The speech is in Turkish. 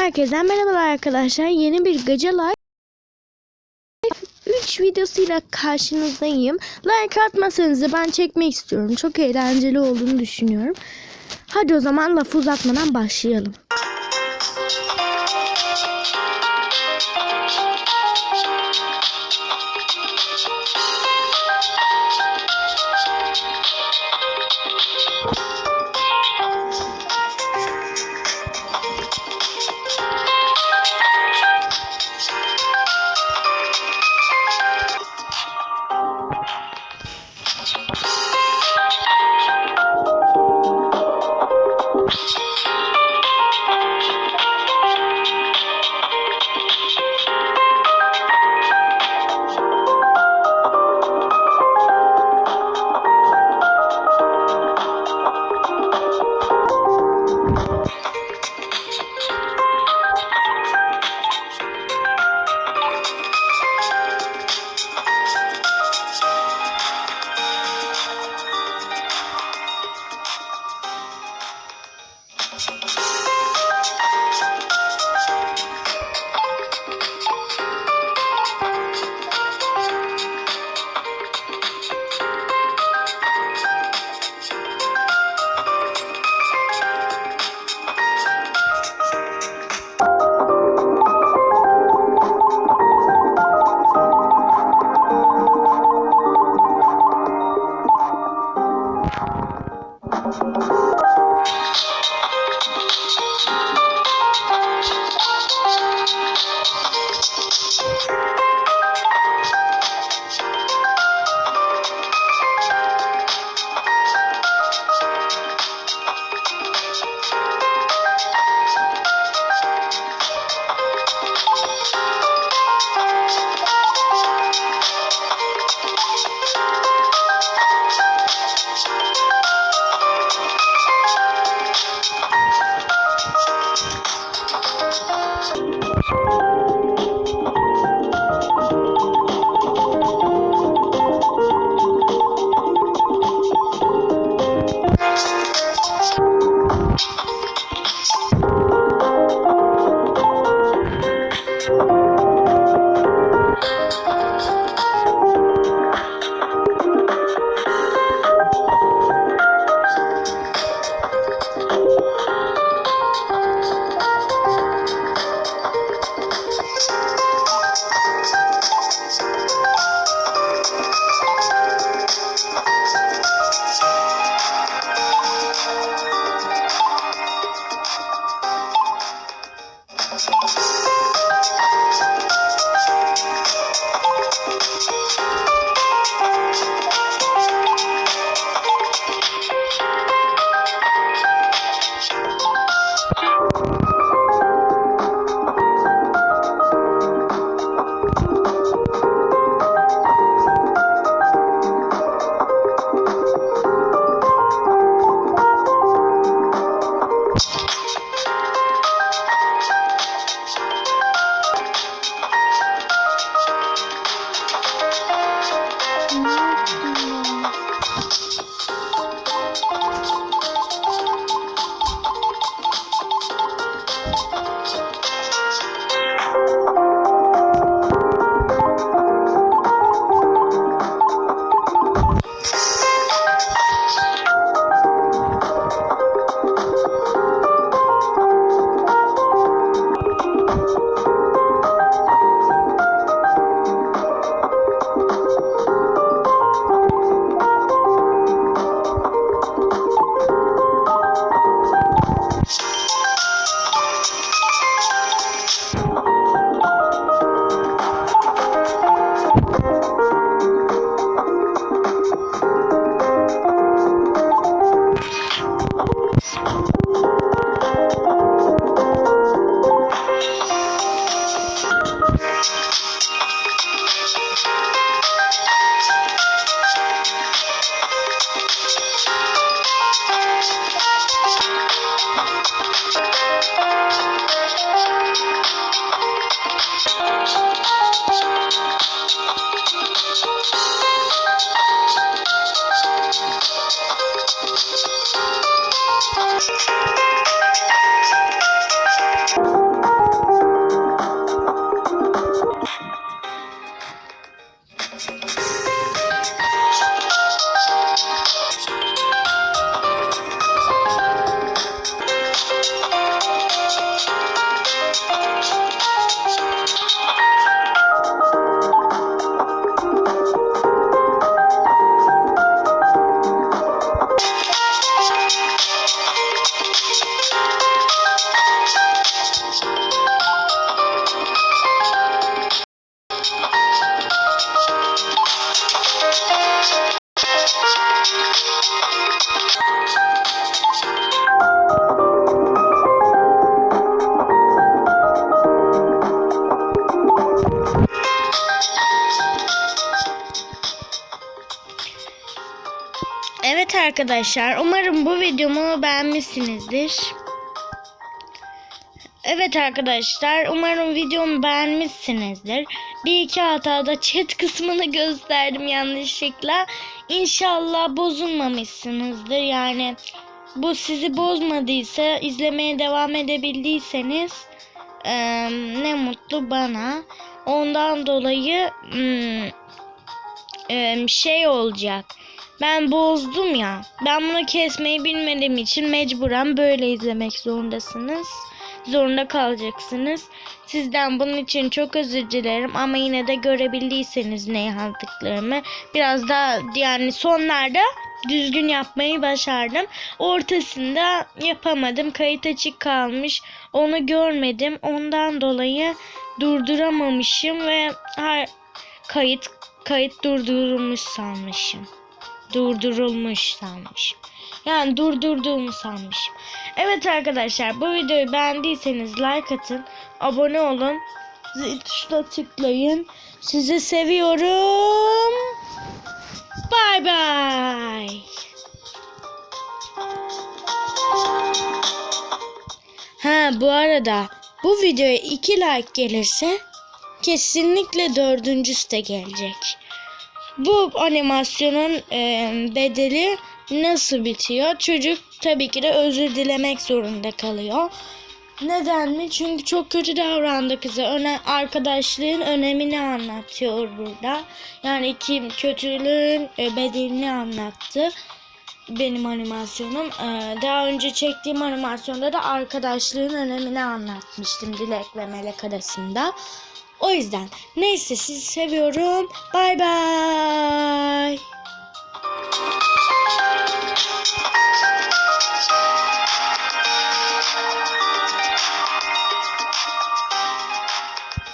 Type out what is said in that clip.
Herkese merhabalar arkadaşlar. Yeni bir Live 3 videosuyla karşınızdayım. Like atmasanız da ben çekmek istiyorum. Çok eğlenceli olduğunu düşünüyorum. Hadi o zaman lafı uzatmadan başlayalım. Arkadaşlar umarım bu videomu beğenmişsinizdir. Evet arkadaşlar umarım videomu beğenmişsinizdir. Bir iki hatada chat kısmını gösterdim yanlışlıkla. İnşallah bozulmamışsınızdır. Yani bu sizi bozmadıysa izlemeye devam edebildiyseniz eee, ne mutlu bana. Ondan dolayı eee, şey olacak. Ben bozdum ya. Ben bunu kesmeyi bilmediğim için mecburen böyle izlemek zorundasınız. Zorunda kalacaksınız. Sizden bunun için çok özür dilerim ama yine de görebildiyseniz ne yazdıklarımı biraz daha yani sonlarda düzgün yapmayı başardım. Ortasında yapamadım. Kayıt açık kalmış. Onu görmedim. Ondan dolayı durduramamışım ve kayıt kayıt durdurulmuş sanmışım durdurulmuş sanmışım. Yani durdurduğumu sanmışım. Evet arkadaşlar bu videoyu beğendiyseniz like atın. Abone olun. Zil tuşuna tıklayın. Sizi seviyorum. Bay bay. Ha bu arada bu videoya 2 like gelirse kesinlikle dördüncüsü de gelecek. Bu animasyonun e, bedeli nasıl bitiyor? Çocuk tabii ki de özür dilemek zorunda kalıyor. Neden mi? Çünkü çok kötü davrandı kıza. Öne, arkadaşlığın önemini anlatıyor burada. Yani kim kötülüğün bedelini anlattı. Benim animasyonum. E, daha önce çektiğim animasyonda da arkadaşlığın önemini anlatmıştım Dilek ve Melek arasında. O yüzden neyse sizi seviyorum. Bay bay.